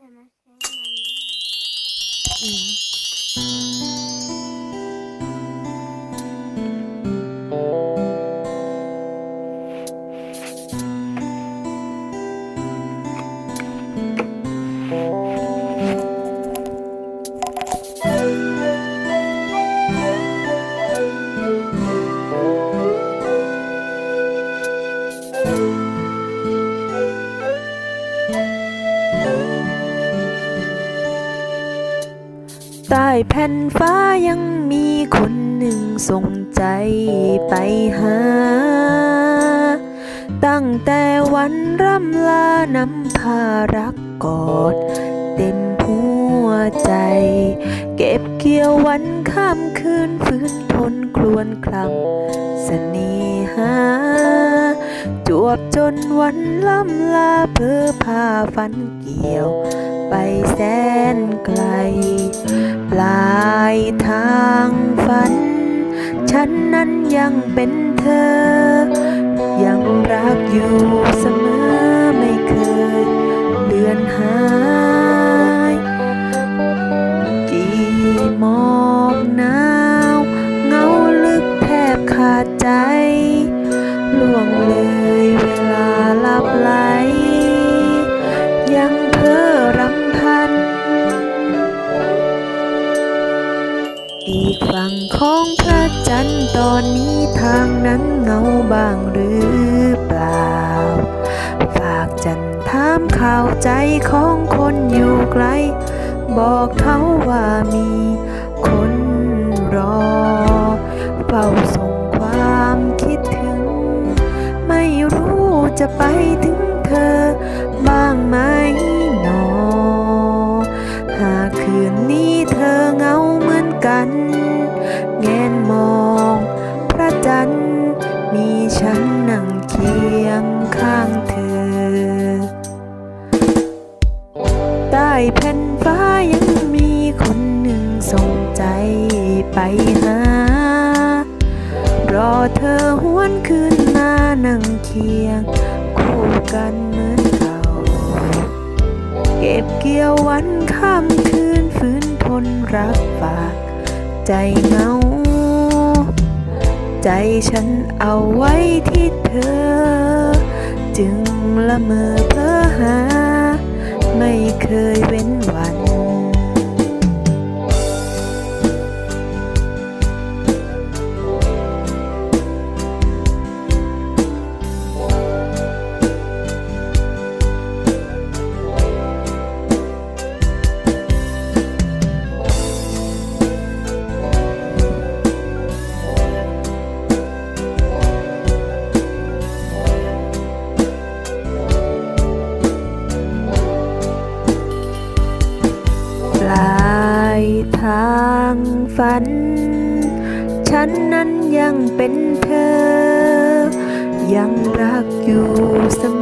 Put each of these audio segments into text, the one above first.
อื ใต้แผ่นฟ้ายังมีคนหนึ่งส่งใจไปหา ตั้งแต่วันร่ำลานำพารักกอดเต็มหัวใจ เก็บเกี่ยววันข้ามคืนฟื้นทนครวนคลำเสน่หา จวบจนวันล่ำลาเพื่อพาฝันเกี่ยว ไปแสนไกล ทางฝัน ฉันนั้นยังเป็นเธอ ยังรักอยู่เสมอไม่เคยเลือนหาย กี่หมอกหนาวเงาลึกแทบขาดใจ ล่วงเลยเวลาลับไหล อีกฝั่งของพระจันทร์ตอนนี้ทางนั้นเงาบ้างหรือเปล่า ฝากจันทร์ถามข่าวใจของคนอยู่ไกล บอกเขาว่ามีคนรอ เฝ้าส่งความคิดถึง ไม่รู้จะไป กัน แงนมอง พระจันทร์มีฉันนั่งเคียงข้างเธอ ใต้แผ่นฟ้ายังมีคนหนึ่งส่งใจไปหา รอเธอหวนคืนมานั่งเคียง คู่กันเหมือนเก่า เก็บเกี่ยววันข้ามคืนฟื้นทนรักฝาก ใจเหงา ใจฉันเอาไว้ที่เธอ จึงละเมอเพ้อหา ไม่เคยเว้นวัน ทางฝัน ฉันนั้นยังเป็นเธอ ยังรักอยู่เสมอ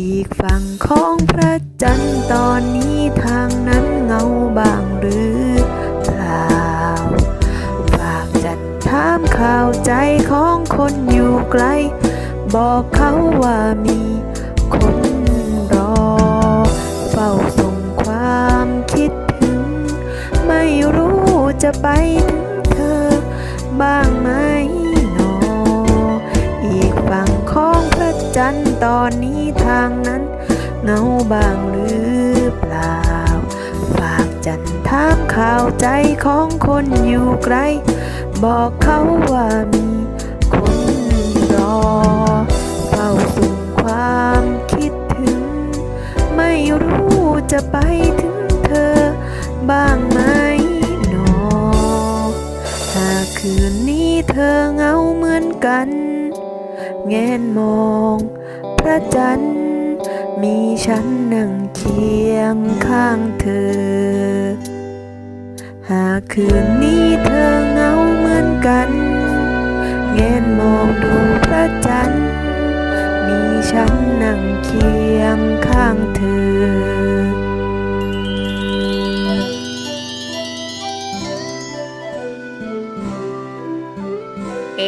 อีกฝั่งของพระจันทร์ตอนนี้ทางนั้นเงาบางหรือเปล่าฝากจัดถามข่าวใจของคนอยู่ไกล บอกเขาว่ามีคนรอ เฝ้าส่งความคิดถึง ไม่รู้จะไปถึงเธอบ้างไหม จันทร์ตอนนี้ทางนั้นเงาบางหรือเปล่า ฝากจันทร์ถามข่าวใจของคนอยู่ไกล บอกเขาว่ามีคนรอเฝ้าส่งความคิดถึง ไม่รู้จะไปถึงเธอบ้างไหมหนอหากคืนนี้เธอเงาเหมือนกัน แงนมอง พระจันทร์มีฉันนั่งเคียงข้างเธอ หากคืนนี้เธอเหงาเหมือนกันแงนมองดวงฉันนั่งเคียงข้างเธอเอ